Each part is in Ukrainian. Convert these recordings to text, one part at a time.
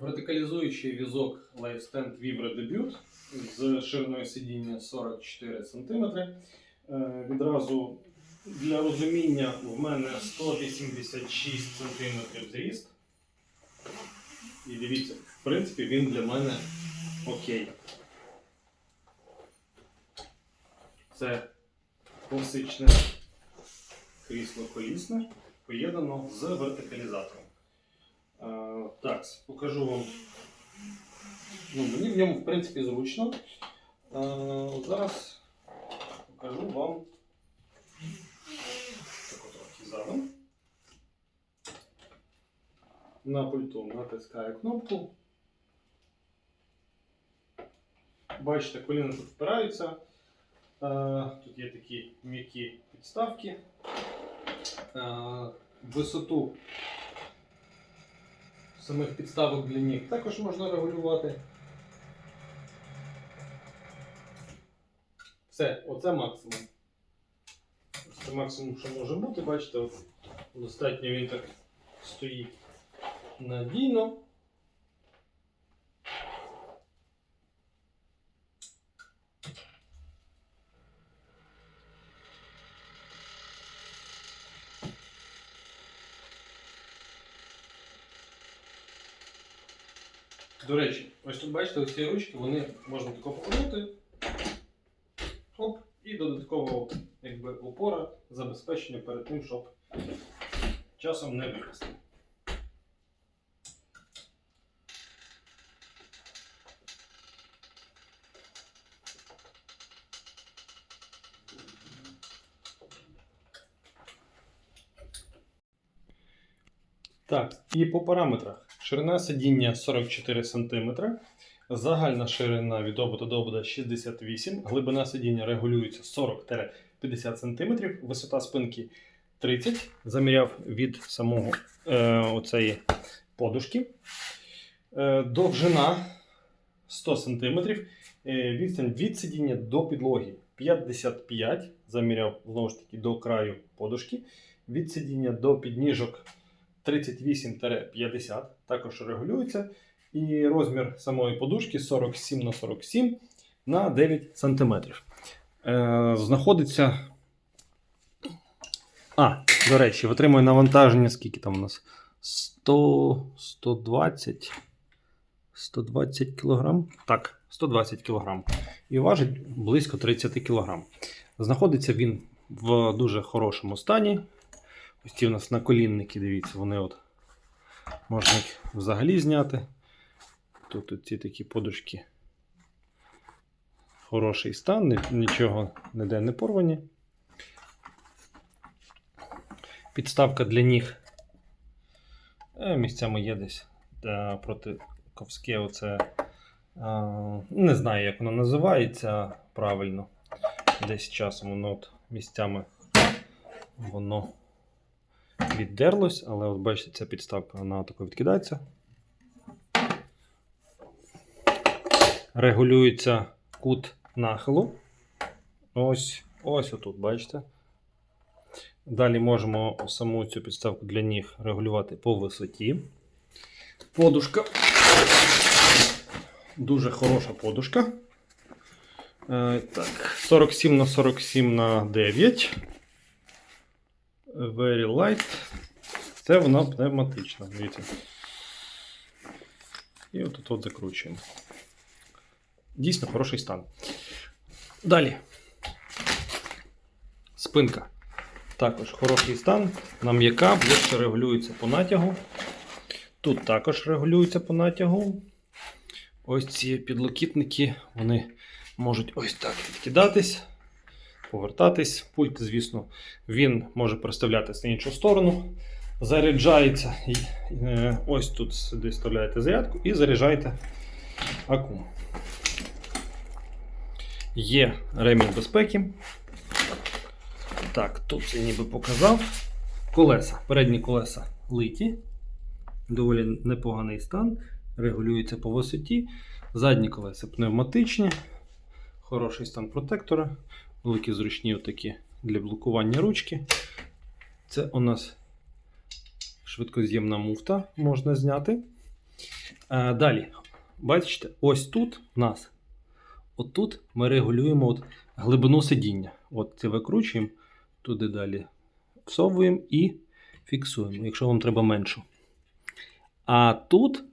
Вертикалізуючий візок LifeStand Vibra Debut з шириною сидіння 44 см. Е, Відразу для розуміння в мене 186 см зріст. І дивіться, в принципі, він для мене окей. Це класичне крісло колісне, поєднано з вертикалізатором. Так, покажу вам. Ну, мені в ньому, в принципі, зручно. От Зараз покажу вам таку трохи задом. На пульту натискаю кнопку. Бачите, коліна тут впираються. Тут є такі м'які підставки. Висоту самих підставок для ніг також можна регулювати. Все, оце максимум. Це максимум, що може бути, бачите, от достатньо він так стоїть надійно. До речі, ось тут бачите, ось ці ручки, вони можна тако повернути. Оп, і додатково якби, опора забезпечення перед тим, щоб часом не випасти. Так, і по параметрах. Ширина сидіння 44 см, загальна ширина від обода до обода 68 глибина сидіння регулюється 40-50 см, висота спинки 30 заміряв від самого е, оцеї подушки. Е, довжина 100 см, е, відстань від сидіння до підлоги 55 заміряв знову ж таки до краю подушки. Від сидіння до підніжок 38-50 також регулюється. І розмір самої подушки 47 на 47 на 9 см. Е, знаходиться. А, до речі, витримує навантаження, скільки там у нас? 100, 120 120 кг. Так, 120 кг. І важить близько 30 кг. Знаходиться він в дуже хорошому стані. Ось ці у нас наколінники, дивіться, вони от можна їх взагалі зняти. Тут ці такі подушки. Хороший стан, нічого ніде не порвані. Підставка для ніг. Е, Місцями є десь е, проти ковське оце. е, Не знаю, як воно називається правильно. Десь часом воно от місцями воно віддерлось, але от бачите, ця підставка вона тако відкидається. Регулюється кут нахилу. Ось, ось отут, бачите. Далі можемо саму цю підставку для ніг регулювати по висоті. Подушка. Дуже хороша подушка. Е, так, 47 на 47 на 9. Very light. Це вона пневматична. Дивіться. І отут от закручуємо. Дійсно хороший стан. Далі. Спинка. Також хороший стан. Вона м'яка, ближче регулюється по натягу. Тут також регулюється по натягу. Ось ці підлокітники, вони можуть ось так відкидатись, повертатись. Пульт, звісно, він може переставлятися на іншу сторону. Заряджається. е, Ось тут сюди вставляєте зарядку і заряджаєте акум. Є ремінь безпеки. Так, тут я ніби показав. Колеса. Передні колеса литі. Доволі непоганий стан. Регулюється по висоті. Задні колеса пневматичні. Хороший стан протектора. Великі зручні отакі для блокування ручки. Це у нас швидкоз'ємна муфта можна зняти. Е, далі, бачите, ось тут в нас, от тут ми регулюємо от глибину сидіння. От це викручуємо, туди далі всовуємо і фіксуємо, якщо вам треба меншу. А тут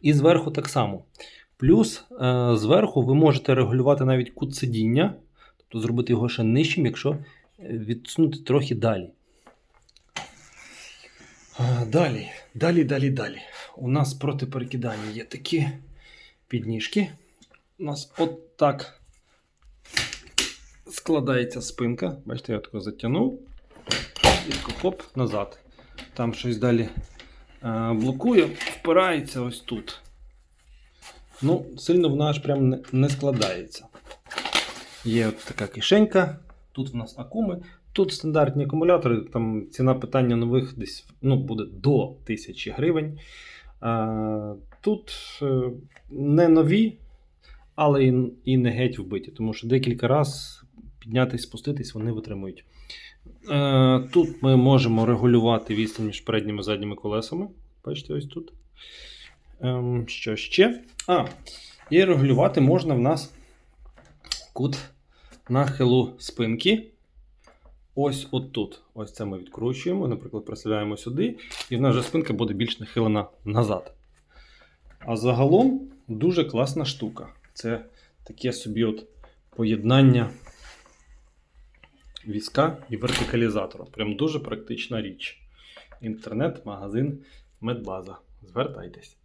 і зверху так само. Плюс е, зверху ви можете регулювати навіть кут сидіння, тобто зробити його ще нижчим, якщо е, відсунути трохи далі. Далі, далі, далі, далі. У нас проти перекидання є такі підніжки. У нас от так складається спинка. Бачите, я тако затягнув і хоп назад. Там щось далі е, блокує, впирається ось тут. Ну, сильно вона аж прям не складається. Є от така кишенька, тут в нас акуми. Тут стандартні акумулятори, там ціна питання нових десь ну, буде до 1000 гривень. А, тут е, не нові, але і, не геть вбиті, тому що декілька разів піднятись, спуститись вони витримують. Е, тут ми можемо регулювати відстань між передніми і задніми колесами. Бачите, ось тут. Ем, що ще? А, і регулювати можна в нас кут нахилу спинки. Ось отут. Ось це ми відкручуємо, наприклад, присуваємо сюди, і в нас вже спинка буде більш нахилена назад. А загалом дуже класна штука. Це таке собі от поєднання візка і вертикалізатора. Прям дуже практична річ. Інтернет-магазин Медбаза. Звертайтесь.